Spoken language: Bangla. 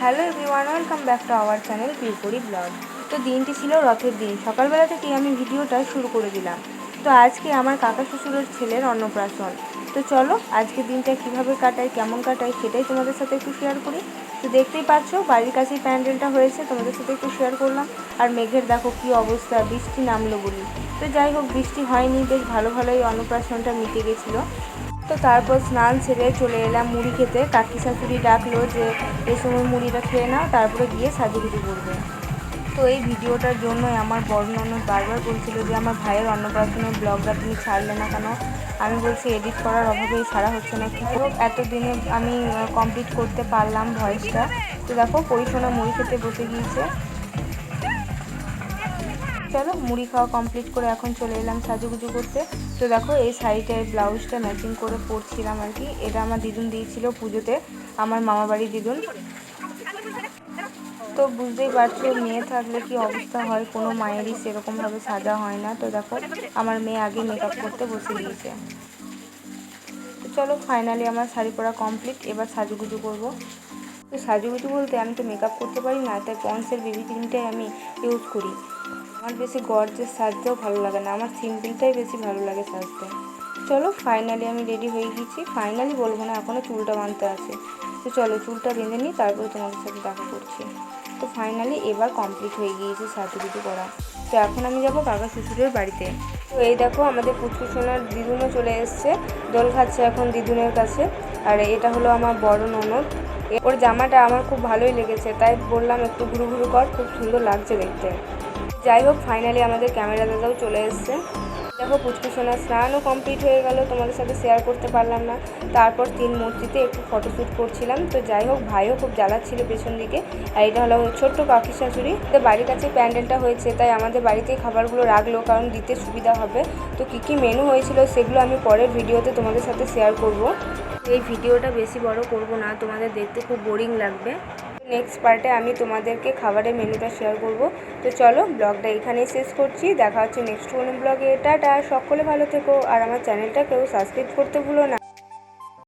Hello everyone welcome back to our channel Pirpuri blog তো দিনটি ছিল রথের দিন। সকালবেলা থেকেই আমি ভিডিওটা শুরু করে দিলাম। তো আজকে আমার কাকা শ্বশুরের ছেলের অন্নপ্রাশন। তো চলো আজকে দিনটা কীভাবে কাটায় কেমন কাটায় সেটাই তোমাদের সাথে একটু শেয়ার করি। তো দেখতেই পাচ্ছ, বাড়ির কাছেই প্যান্ডেলটা হয়েছে, তোমাদের সাথে একটু শেয়ার করলাম। আর মেঘের দেখো কী অবস্থা, বৃষ্টি নামলো বলি। তো যাই হোক, বৃষ্টি হয়নি, বেশ ভালো ভালোই অন্নপ্রাশনটা মিটে গেছিল। তো তারপর স্নান সেরে চলে এলাম মুড়ি খেতে। কাকি শাশুড়ি ডাকলো যে এই সময় মুড়িটা খেয়ে নাও, তারপরে গিয়ে সাজুগুজু করবে। তো এই ভিডিওটার জন্যই আমার বড় ননদ বারবার বলছিল যে, আমার ভাইয়ের অন্নপ্রাশনের ব্লগটা তুমি ছাড়লে না কেন? আমি বলছি, এডিট করার অভাবেই ছাড়া হচ্ছে না কি হোক এতদিনে আমি কমপ্লিট করতে পারলাম ভয়েসটা তো দেখো পরিশোনা মুড়ি খেতে বসে গিয়েছে। চলো মুড়ি খাওয়া কমপ্লিট করে এখন চলে এলাম সাজুগুজু করতে। তো দেখো, এই শাড়িটার ব্লাউজটা ম্যাচিং করে পরছিলাম আর কি। এটা আমার দিদুন দিয়েছিল পুজোতে, আমার মামা বাড়ি দিদুন। তো বুঝতেই পারছ, মেয়ে থাকলে কি অবস্থা হয়, কোনো মায়েরই সেরকমভাবে সাজা হয় না। তো দেখো, আমার মেয়ে আগে মেকআপ করতে বসে দিয়েছে তো চলো ফাইনালি আমার শাড়ি পরা কমপ্লিট এবার সাজুগুজু করব। তো সাজুগুজু বলতে আমি তো মেকআপ করতে পারি না, তাই পন্সের বেবি ক্রিমটাই আমি ইউজ করি। আমার বেশি গর্জের সাজতেও ভালো লাগে না। আমার সিম্পলটাই বেশি ভালো লাগে সাজতে। চলো ফাইনালি আমি রেডি হয়ে গেছি। ফাইনালি বলব না এখনও চুলটা বাঁধতে আছে। তো চলো, চুলটা বেঁধে নিই, তারপরে তোমাদের সাথে দেখা করছি। তো ফাইনালি এবার কমপ্লিট হয়ে গিয়েছে সাজুগুজু করা। তো এখন আমি যাব কাকা শ্বশুরের বাড়িতে। তো এই দেখো, আমাদের পুচকুসোনার দিদুনও চলে এসছে। দোল খাচ্ছে এখন দিদুনের কাছে। আর এটা হলো আমার বড় ননদ। ওর জামাটা আমার খুব ভালোই লেগেছে। তাই বললাম, একটু ঘুরু ঘুরু কর, খুব সুন্দর লাগছে দেখতে। যাই হোক ফাইনালি আমাদের ক্যামেরা দাদাও চলে এসছে। দেখো, পুচকু সোনার স্নানও কমপ্লিট হয়ে গেল, তোমাদের সাথে শেয়ার করতে পারলাম না। তারপর তিন মূর্তিতে একটু ফটোশ্যুট করছিলাম। তো যাই হোক, ভাইও খুব জ্বালাচ্ছিল পেছন দিকে। আর এটা হলো ছোট্ট কাকি শাশুড়ি। তো বাড়ির কাছে প্যান্ডেলটা হয়েছে, তাই আমাদের বাড়িতেই খাবারগুলো রাখল, কারণ দিতে সুবিধা হবে। তো কী কী মেনু হয়েছিল, সেগুলো আমি পরের ভিডিওতে তোমাদের সাথে শেয়ার করব। এই ভিডিওটা বেশি বড় করব না, তোমাদের দেখতে খুব বোরিং লাগবে। নেক্সট পার্টে আমি তোমাদেরকে খাবারের মেনুটা শেয়ার করব। তো চলো ব্লগটা এখানেই শেষ করছি। দেখা হচ্ছে নেক্সট কোনো ব্লগে টাটা, সকলে ভালো থেকো। আর আমার চ্যানেলটাকেও সাবস্ক্রাইব করতে ভুলো না।